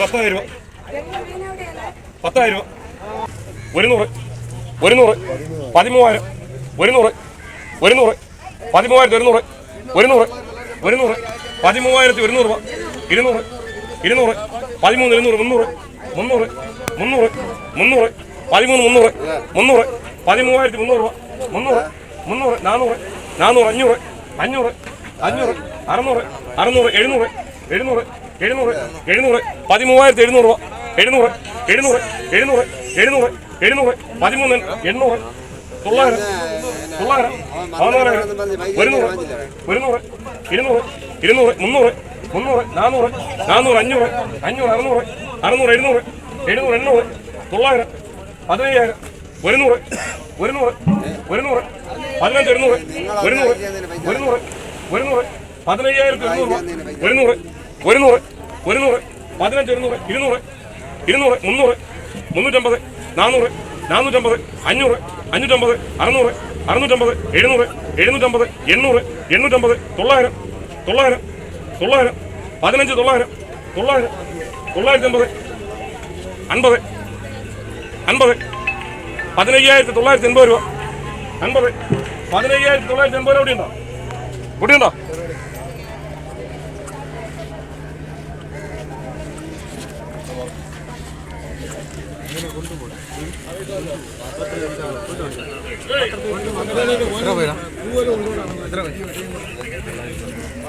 പത്തായിരം രൂപ പത്തായിരം രൂപ ഒരുന്നൂറ് ഒരുന്നൂറ് ഒരു നൂറ് പതിമൂവായിരം. ഒരുന്നൂറ് ഒരുന്നൂറ്. ഒരു നൂറ് പതിമൂവായിരത്തി ഒരുന്നൂറ്. ഒരുന്നൂറ് ഒരുന്നൂറ്. നൂറ് ഒരു പതിമൂവായിരത്തി ഒരുന്നൂറ്. രൂപ ഇരുന്നൂറ്. ഇരുന്നൂറ്. പതിമൂന്ന് ഇരുന്നൂറ് മുന്നൂറ്. മുന്നൂറ് മുന്നൂറ് മുന്നൂറ്. പതിമൂന്ന് മുന്നൂറ് മുന്നൂറ്. പതിമൂവായിരത്തി മുന്നൂറ് രൂപ. മുന്നൂറ് മുന്നൂറ് നാനൂറ് നാനൂറ് അഞ്ഞൂറ് അഞ്ഞൂറ് അഞ്ഞൂറ് അറുന്നൂറ് അറുന്നൂറ് എഴുന്നൂറ് എഴുന്നൂറ് എഴുന്നൂറ് എഴുന്നൂറ്. പതിമൂവായിരത്തി എഴുന്നൂറ് രൂപ. എഴുന്നൂറ് എഴുന്നൂറ് എഴുന്നൂറ് എഴുന്നൂറ് എഴുന്നൂറ്. പതിമൂന്ന് എണ്ണൂറ്. തൊള്ളായിരം തൊള്ളായിരം പതിനാലായിരം ഒരുന്നൂറ് ഒരുന്നൂറ് ഇരുന്നൂറ് ഇരുന്നൂറ് മുന്നൂറ് മുന്നൂറ് നാനൂറ് നാനൂറ് അഞ്ഞൂറ് അഞ്ഞൂറ് അറുന്നൂറ് അറുന്നൂറ് എഴുന്നൂറ് എഴുന്നൂറ് എണ്ണൂറ് തൊള്ളായിരം പതിനയ്യായിരം ഒരുന്നൂറ് ഒരുന്നൂറ് ഒരുന്നൂറ് പതിനഞ്ച് ഒരുന്നൂറ് ഒരുന്നൂറ് ഒരുന്നൂറ് ഒരുന്നൂറ് പതിനയ്യായിരത്തി ഒരുന്നൂറ് ഒരുന്നൂറ് ഒരുന്നൂറ് ഒരുന്നൂറ് പതിനഞ്ച് ഒരുന്നൂറ് ഇരുന്നൂറ് ഇരുന്നൂറ് മുന്നൂറ് മുന്നൂറ്റമ്പത് നാനൂറ് നാനൂറ്റമ്പത് അഞ്ഞൂറ് അഞ്ഞൂറ്റമ്പത് അറുന്നൂറ് അറുന്നൂറ്റമ്പത് എഴുന്നൂറ് എഴുന്നൂറ്റമ്പത് എണ്ണൂറ് എണ്ണൂറ്റമ്പത് തൊള്ളായിരം തൊള്ളായിരം തൊള്ളായിരം. പതിനഞ്ച് തൊള്ളായിരം. തൊള്ളായിരം. തൊള്ളായിരത്തി അമ്പത് അൻപത്. അൻപത്. പതിനയ്യായിരത്തി തൊള്ളായിരത്തി എൺപത് രൂപ. അൻപത്. പതിനയ്യായിരത്തി തൊള്ളായിരത്തി എൺപത് രൂപ ഇവിടെയുണ്ടോ ഇവിടെയുണ്ടോ എത്ര പേരാ? എത്ര പേര്?